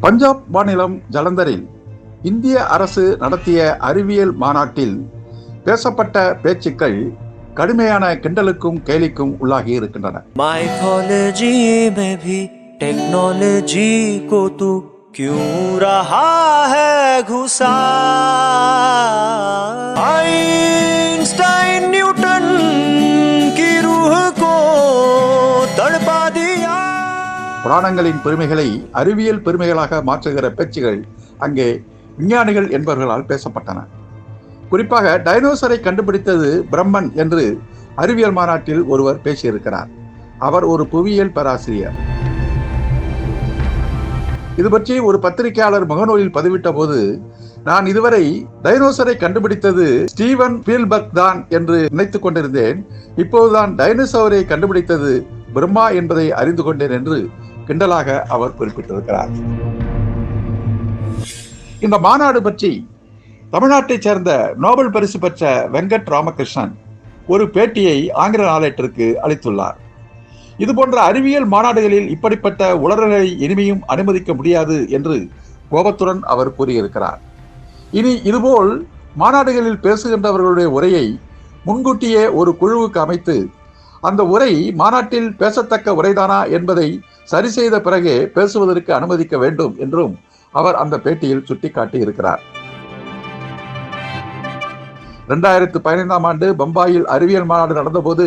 பஞ்சாப் மாநிலம் ஜலந்தரில் இந்திய அரசு நடத்திய அறிவியல் மாநாட்டில் பேசப்பட்ட பேச்சுக்கள் கடுமையான கிண்டலுக்கும் கேலிக்கும் உள்ளாகி இருக்கின்றன माइथोलॉजी में भी टेक्नोलॉजी को तू क्यों रहा है घुसा आइंस्टाइन न्यूटन की रूह को तड़पा दिया புராணங்களின் பெருமைகளை அறிவியல் பெருமைகளாக மாற்றுகிற பேச்சுகள் அங்கே விஞ்ஞானிகள் என்பவர்களால் பேசப்பட்டன. குறிப்பாக டைனோசரை கண்டுபிடித்தது பிரம்மன் என்று அறிவியல் மாநாட்டில் ஒருவர் பேசியிருக்கிறார். அவர் ஒரு புவியியல் பேராசிரியர். இது பற்றி ஒரு பத்திரிகையாளர் முகநூலில் பதிவிட்ட போது நான் இதுவரை டைனோசரை கண்டுபிடித்தது ஸ்டீவன் பீல்பர்க் தான் என்று நினைத்துக் கொண்டிருந்தேன். இப்போதுதான் டைனோசரை கண்டுபிடித்தது பிரம்மா என்பதை அறிந்து கொண்டேன் என்று கிண்டலாக அவர் குறிப்பிட்டிருக்கிறார். இந்த மாநாடு பற்றி தமிழ்நாட்டைச் சேர்ந்த நோபல் பரிசு பெற்ற வெங்கட் ராமகிருஷ்ணன் ஒரு பேட்டியை ஆங்கில நாளேட்டிற்கு அளித்துள்ளார். இதுபோன்ற அறிவியல் மாநாடுகளில் இப்படிப்பட்ட உளறல்களை இனிமையும் அனுமதிக்க முடியாது என்று கோபத்துடன் அவர் கூறியிருக்கிறார். இனி இதுபோல் மாநாடுகளில் பேசுகின்றவர்களுடைய உரையை முன்கூட்டியே ஒரு குழுவுக்கு அமைத்து அந்த உரை மாநாட்டில் பேசத்தக்க உரைதானா என்பதை சரி செய்த பிறகே பேசுவதற்கு அனுமதிக்க வேண்டும் என்றும் அவர் அந்த பேட்டியில் சுட்டிக்காட்டி இருக்கிறார் இரண்டாயிரத்து பதினைந்தாம் ஆண்டு பம்பாயில் அறிவியல் மாநாடு நடந்தபோது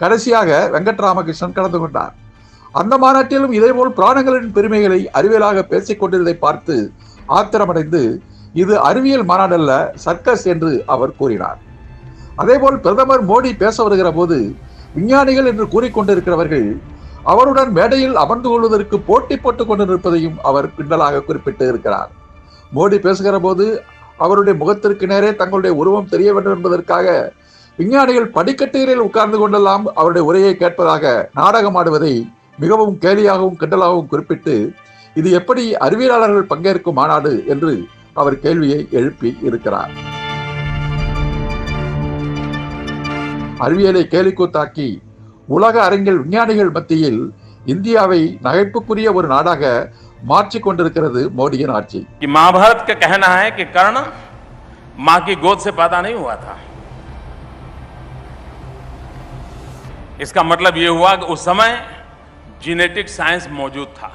கடைசியாக வெங்கட்ராமகிருஷ்ணன் கலந்து கொண்டார். அந்த மாநாட்டிலும் இதேபோல் பிராணங்களின் பெருமைகளை அறிவியலாக பேசிக் கொண்டிருந்ததை பார்த்து ஆத்திரமடைந்து இது அறிவியல் மாநாடல்ல சர்க்கஸ் என்று அவர் கூறினார். அதேபோல் பிரதமர் மோடி பேச வருகிற போது விஞ்ஞானிகள் என்று கூறிக்கொண்டிருக்கிறவர்கள் அவருடன் மேடையில் அமர்ந்து கொள்வதற்கு போட்டி போட்டுக் கொண்டிருப்பதையும் அவர் கிண்டலாக குறிப்பிட்டு இருக்கிறார். மோடி பேசுகிற போது அவருடைய முகத்திற்கு நேரே தங்களுடைய உருவம் தெரிய வேண்டும் என்பதற்காக விஞ்ஞானிகள் படிக்கட்டுகளில் உட்கார்ந்து கொண்டெல்லாம் அவருடைய உரையை கேட்பதாக நாடகமாடுவதை மிகவும் கேலியாகவும் கிண்டலாகவும் குறிப்பிட்டு இது எப்படி அறிவியலாளர்கள் பங்கேற்கும் மாநாடு என்று அவர் கேள்வியை எழுப்பி இருக்கிறார். அறிவியலை கேலிக்கூத்தாக்கி உலக அரங்கில் விஞ்ஞானிகள் மத்தியில் இந்தியாவை நகைப்புக்குரிய ஒரு நாடாக மாற்றிக் கொண்டிருக்கிறது மோடியின் ஆட்சி कि महाभारत का कहना है कि कर्ण मां की गोद से पैदा नहीं हुआ था इसका मतलब यह हुआ कि उस समय जीनेटिक साइंस मौजूद था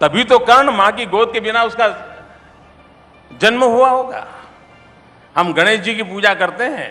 तभी तो कर्ण मां की गोद के बिना उसका जन्म हुआ होगा हम गणेश जी की पूजा करते हैं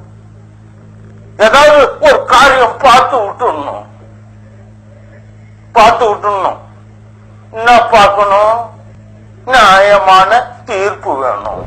ஏதாவது ஒரு காரியம் பார்த்து விட்டுடணும் பார்த்து விட்டுடணும் என்ன பார்க்கணும் நியாயமான தீர்ப்பு வேணும்